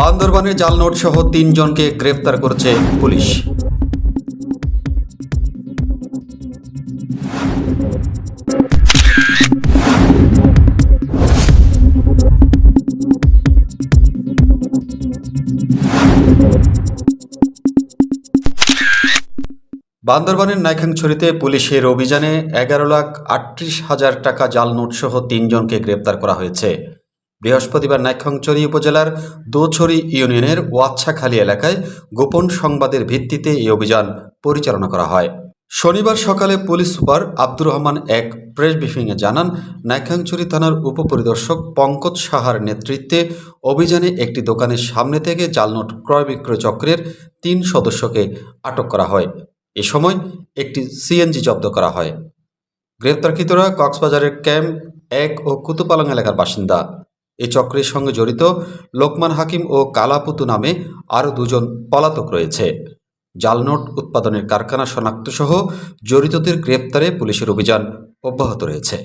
বান্দরবানে জাল নোট সহ তিনজনকে গ্রেফতার করেছে পুলিশ। বান্দরবানের নাইখাংছড়িতে পুলিশের অভিযানে এগারো লাখ আটত্রিশ হাজার টাকা জাল নোট সহ তিনজনকে গ্রেপ্তার করা হয়েছে। বৃহস্পতিবার নাইখাংছড়ি উপজেলার দোছড়ি ইউনিয়নের ওয়াচ্ছাখালী এলাকায় গোপন সংবাদের ভিত্তিতে এই অভিযান পরিচালনা করা হয়। শনিবার সকালে পুলিশ সুপার আব্দুর রহমান এক প্রেস ব্রিফিংয়ে জানান নাইখাংছড়ি থানার উপপরিদর্শক পঙ্কজ সাহার নেতৃত্বে অভিযানে একটি দোকানের সামনে থেকে জালনোট ক্রয় বিক্রয় চক্রের তিন সদস্যকে আটক করা হয়। এ সময় একটি সিএনজি জব্দ করা হয়। গ্রেপ্তারকৃতরা কক্সবাজারের ক্যাম্প এক ও কুতুপালং এলাকার বাসিন্দা। এই চক্রের সঙ্গে জড়িত লোকমান হাকিম ও কালাপুতু নামে আরও দুজন পলাতক রয়েছে। জালনোট উৎপাদনের কারখানা শনাক্তসহ জড়িতদের গ্রেপ্তারে পুলিশের অভিযান অব্যাহত রয়েছে।